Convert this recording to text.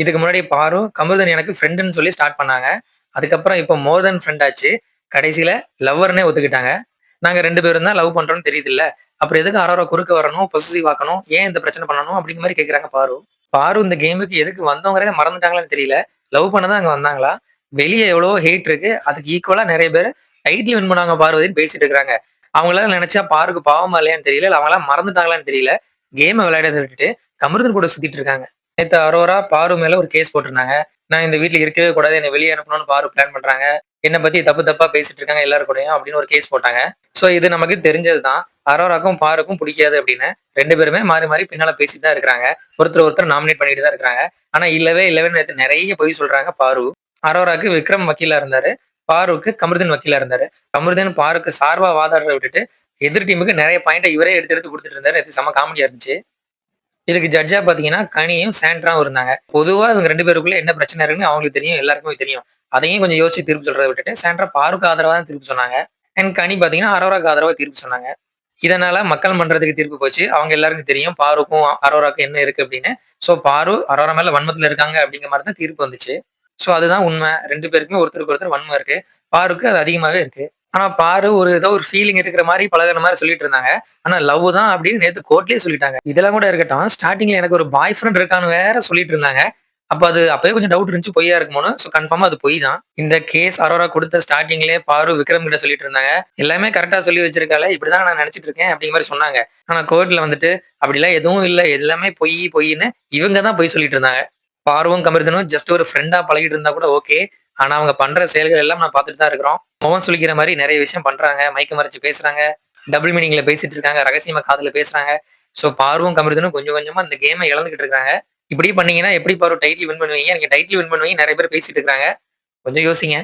இதுக்கு முன்னாடி பாரு, கமருதீன் எனக்கு ஃப்ரெண்டுன்னு சொல்லி ஸ்டார்ட் பண்ணாங்க. அதுக்கப்புறம் இப்போ மோர் தென் ஃப்ரெண்ட் ஆச்சு. கடைசியில லவ்வர்னே ஒத்துக்கிட்டாங்க. நாங்க ரெண்டு பேரும் தான் லவ் பண்றோம்னு தெரியுதுல்ல. அப்புறம் எதுக்கு ஆரோரா குறுக்க வரணும், பொசிசிவ் ஆக்கணும், ஏன் இந்த பிரச்சனை பண்ணணும் அப்படிங்கிற மாதிரி கேட்குறாங்க பாரு. பாரு இந்த கேமுக்கு எதுக்கு வந்தோங்கிறத மறந்துட்டாங்களான்னு தெரியல. லவ் பண்ண தான் அங்க வந்தாங்களா? வெளியே எவ்வளவோ ஹேட் இருக்கு. அதுக்கு ஈக்குவலா நிறைய பேர் டைட்டில் வின் பண்ணாங்க பார்வதின்னு பேசிட்டு இருக்கிறாங்க அவங்களால நினைச்சா பாருக்கு பாவமா இல்லையான்னு தெரியல. அவங்களாம் மறந்துட்டாங்களான்னு தெரியல. கேம விளையாட விட்டுட்டு கமருதன் கூட சுத்திட்டு இருக்காங்க. நேத்து அரோரா பாரு மேல ஒரு கேஸ் போட்டிருந்தாங்க. நான் இந்த வீட்டில் இருக்கவே கூடாது. என்னை வெளியே அனுப்பணும்னு பாரு பிளான் பண்றாங்க. என்னை பத்தி தப்பு தப்பா பேசிட்டு இருக்காங்க எல்லாரும் கூடயும் அப்படின்னு ஒரு கேஸ் போட்டாங்க. சோ இது நமக்கு தெரிஞ்சது தான். அரோராக்கும் பாருக்கும் பிடிக்காது அப்படின்னு ரெண்டு பேருமே மாறி மாறி பின்னால பேசிட்டு தான் இருக்கிறாங்க ஒருத்தர் ஒருத்தர் நாமினேட் பண்ணிட்டு தான் இருக்கிறாங்க ஆனா இல்லவே இல்லவேன்னு நேற்று நிறைய பொய் சொல்றாங்க பாரு. அரோராக்கு விக்ரம் வக்கீலா இருந்தாரு. பாருக்கு கமருதீன் வக்கீலா இருந்தாரு. கமருதீன் பாருக்கு சார்பா வாதாடுறத விட்டுட்டு எதிர் டீமுக்கு நிறைய பாயிண்ட்ட இவரே எடுத்து எடுத்து கொடுத்துட்டு இருந்தாரு. நேற்று செம்ம காமெடியா இருந்துச்சு. இதுக்கு ஜட்ஜா பாத்தீங்கன்னா கனியும், சாண்ட்ராவும் இருந்தாங்க. பொதுவா இவங்க ரெண்டு பேருக்குள்ள என்ன பிரச்சனை இருக்குன்னு அவங்களுக்கு தெரியும். எல்லாருக்குமே தெரியும். அதையும் கொஞ்சம் யோசிச்சு தீர்ப்பு சொல்றதை விட்டுட்டு சாண்ட்ரா பாருக்கு ஆதரவா தான் தீர்ப்பு சொன்னாங்க. அண்ட் கனி பாத்தீங்கன்னா அரோராக்கு ஆதரவா தீர்ப்பு சொன்னாங்க. இதனால மக்கள் மன்றத்துக்கு தீர்ப்பு போச்சு. அவங்க எல்லாருக்கும் தெரியும். பாருக்கும், அரோராக்கும் என்ன இருக்கு அப்படின்னு. சோ பாரு அரோரா மேல வன்மத்துல இருக்காங்க அப்படிங்கிற மாதிரி தான் தீர்ப்பு வந்துச்சு. சோ அதுதான் உண்மை ரெண்டு பேருக்குமே ஒருத்தருக்கு ஒருத்தர் வன்மம் இருக்கு. பாருக்கு அது அதிகமாவே இருக்கு. ஆனா பாரு ஒரு ஏதோ ஒரு ஃபீலிங் இருக்கிற மாதிரி பழகுற மாதிரி சொல்லிட்டு இருந்தாங்க. ஆனா லவ் தான் அப்படின்னு நேற்று கோர்ட்லயே சொல்லிட்டாங்க. இதெல்லாம் கூட இருக்கட்டும். ஸ்டார்டிங்ல எனக்கு ஒரு பாய் ஃப்ரெண்ட் இருக்கான்னு வேற சொல்லிட்டு இருந்தாங்க. அப்ப அது அப்பவே கொஞ்சம் டவுட் இருந்துச்சு. பொய்யா இருக்குமோன்னு. சோ கன்ஃபார்மா அது பொய் தான். இந்த கேஸ் அரோரா கொடுத்த ஸ்டார்ட்டிங்லயே பாரு விக்ரம் கிட்ட சொல்லிட்டு இருந்தாங்க. எல்லாமே கரெக்டா சொல்லி வச்சிருக்கால இப்படிதான் நான் நினைச்சிட்டு இருக்கேன் அப்படிங்கிற மாதிரி சொன்னாங்க. ஆனா கோர்ட்ல வந்துட்டு அப்படிலாம் எதுவும் இல்ல. எல்லாமே பொய் பொய்ன்னு இவங்க தான் பொய் சொல்லிட்டு இருந்தாங்க. பார்வம் கமிர்தனும் ஜஸ்ட் ஒரு ஃப்ரெண்டா பழகிட்டு இருந்தா கூட ஓகே. ஆனா அவங்க பண்ற செயல்கள் எல்லாம் நான் பார்த்துட்டு தான் இருக்கிறோம். முகம் சுழிக்கிற மாதிரி நிறைய விஷயம் பண்றாங்க. மயக்க மறைச்சு பேசுறாங்க. டபுள் மீனிங்ல பேசிட்டு இருக்காங்க. ரகசியமா காதுல பேசுறாங்க. சோ பார்வம் கமருதீனும் கொஞ்சம் கொஞ்சமா இந்த கேமை இழந்துகிட்டு இருக்காங்க. இப்படி பண்ணீங்கன்னா எப்படி பாரு டைட்டில் வின் பண்ணுவீங்க? நீங்க டைட்டில் வின் பண்ணுவீங்க நிறைய பேர் பேசிட்டு இருக்காங்க. கொஞ்சம் யோசிங்க.